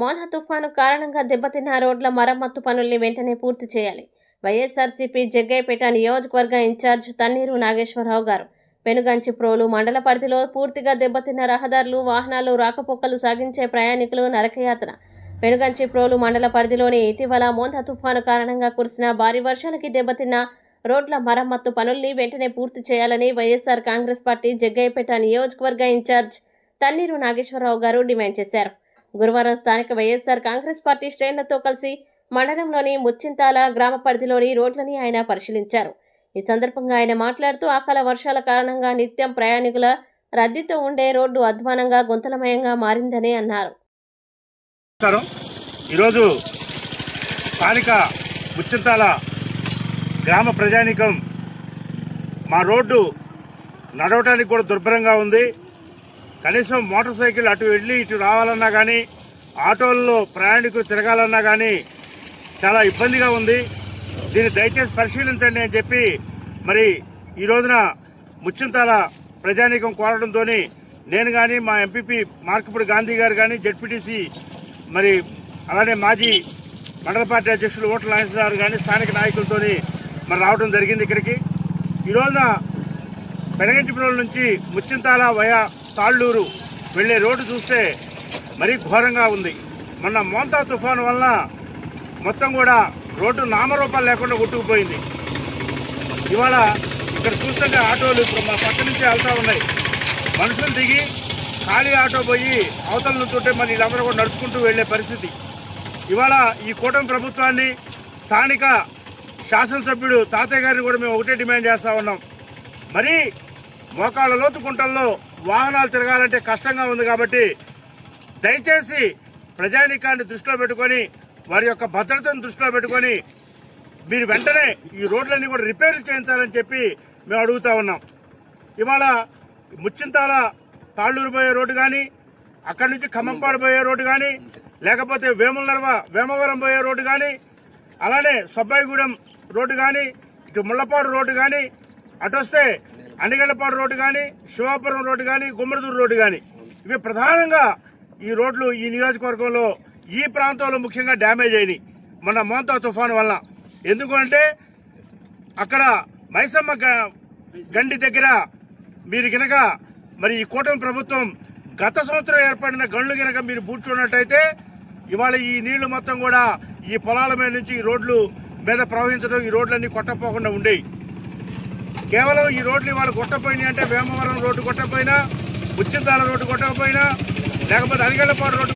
మోనా తుఫాను కారణంగా దెబ్బతిన్న రోడ్ల మరమ్మత్తు పనుల్ని వెంటనే పూర్తి చేయాలి. వైఎస్ఆర్సీపీ జగ్గైపేట నియోజకవర్గ ఇన్ఛార్జ్ తన్నీరు నాగేశ్వరరావు గారు పెనుగంచి ప్రోలు మండల పరిధిలో పూర్తిగా దెబ్బతిన్న రహదారులు వాహనాలు రాకపోకలు సాగించే ప్రయాణికులు నరకయాతన. పెనుగంచి ప్రోలు మండల పరిధిలోని ఇటీవల మోందా తుఫాను కారణంగా కురిసిన భారీ వర్షాలకి దెబ్బతిన్న రోడ్ల మరమ్మత్తు పనుల్ని వెంటనే పూర్తి చేయాలని వైఎస్ఆర్ కాంగ్రెస్ పార్టీ జగ్గయ్యపేట నియోజకవర్గ ఇన్ఛార్జ్ తన్నీరు నాగేశ్వరరావు గారు డిమాండ్ చేశారు. గురువారం స్థానిక వైఎస్ఆర్ కాంగ్రెస్ పార్టీ శ్రేణులతో కలిసి మండలంలోని ముచ్చింతాల గ్రామ పరిధిలోని రోడ్లని ఆయన పరిశీలించారు. ఈ సందర్భంగా ఆయన మాట్లాడుతూ అకాల వర్షాల కారణంగా నిత్యం ప్రయాణికుల రద్దీతో ఉండే రోడ్డు అధ్వానంగా గుంతలమయంగా మారిందని అన్నారు. ఈరోజు స్థానిక ముచ్చింతాల గ్రామ ప్రజానికం మా రోడ్డు నడవటానికి కూడా దుర్భరంగా ఉంది. కనీసం మోటార్ సైకిల్ అటు వెళ్ళి ఇటు రావాలన్నా కానీ ఆటోల్లో ప్రయాణికులు తిరగాలన్నా కానీ చాలా ఇబ్బందిగా ఉంది. దీన్ని దయచేసి పరిశీలించండి అని చెప్పి మరి ఈ రోజున ముచ్చింతాల ప్రజానీకం కోరడంతో నేను కానీ మా ఎంపీపీ మార్కపూడి గాంధీ గారు కానీ జడ్పీటీసీ మరి అలానే మాజీ మండల పార్టీ అధ్యక్షులు ఓట్ల నాగేశ్వర గారు కానీ స్థానిక నాయకులతో మరి రావడం జరిగింది ఇక్కడికి. ఈ రోజున పెనగంటిపురం నుంచి ముచ్చింతాల వయా తాళ్ళూరు వెళ్ళే రోడ్డు చూస్తే మరీ ఘోరంగా ఉంది. మొన్న మోంతా తుఫాను వలన మొత్తం కూడా రోడ్డు నామరూపాలు లేకుండా కొట్టుకుపోయింది. ఇవాళ ఇక్కడ చూస్తుంటే ఆటోలు ఇప్పుడు మా పక్క నుంచి వెళ్తూ ఉన్నాయి. మనుషులు దిగి ఖాళీ ఆటో పోయి అవతల నుంచుంటే మరి వీళ్ళందరూ కూడా నడుచుకుంటూ వెళ్ళే పరిస్థితి. ఇవాళ ఈ కూటమి ప్రభుత్వాన్ని స్థానిక శాసనసభ్యుడు తాతయ్య గారిని కూడా మేము ఒకటే డిమాండ్ చేస్తూ ఉన్నాం. మరీ మోకాళ్ళ లోతు గుంటల్లో వాహనాలు తిరగాలంటే కష్టంగా ఉంది కాబట్టి దయచేసి ప్రజానీకాన్ని దృష్టిలో పెట్టుకొని వారి యొక్క భద్రతను దృష్టిలో పెట్టుకొని మీరు వెంటనే ఈ రోడ్లన్నీ కూడా రిపేర్లు చేయించాలని చెప్పి మేము అడుగుతా ఉన్నాం. ఇవాళ ముచ్చింతాల తాళ్ళూరు పోయే రోడ్డు కానీ అక్కడి నుంచి ఖమ్మంపాడు పోయే రోడ్డు కానీ లేకపోతే వేములనర్వ వేమవరం పోయే రోడ్డు కానీ అలానే సబ్బాయిగూడెం రోడ్డు కానీ ఇటు ముళ్ళపాడు రోడ్డు కానీ అటు అండగల్లపాడు రోడ్డు కానీ శివాపురం రోడ్డు కానీ గుమ్మడిదూరు రోడ్డు కానీ ఇవి ప్రధానంగా ఈ రోడ్లు ఈ నియోజకవర్గంలో ఈ ప్రాంతంలో ముఖ్యంగా డ్యామేజ్ అయినాయి. మొన్న మోంతా తుఫాను వల్ల ఎందుకంటే అక్కడ మైసమ్మ గ- గండి దగ్గర మీరు గనక మరి ఈ కూటమి ప్రభుత్వం గత సంవత్సరం ఏర్పడిన గండ్లు గనక మీరు పూడ్చున్నట్టయితే ఇవాళ ఈ నీళ్ళు మొత్తం కూడా ఈ పొలాల మీద నుంచి ఈ రోడ్లు మీద ప్రవహించడం ఈ రోడ్లన్నీ కొట్టపోకుండా ఉండేవి కేవలం ఈ రోడ్లు ఇవాళ కొట్టపోయినాయి అంటే వేమవరం రోడ్డు కొట్టపోయినా ఉచ్చింతాల రోడ్డు కొట్టకపోయినా లేకపోతే అరిగళ్ళపాడు రోడ్డు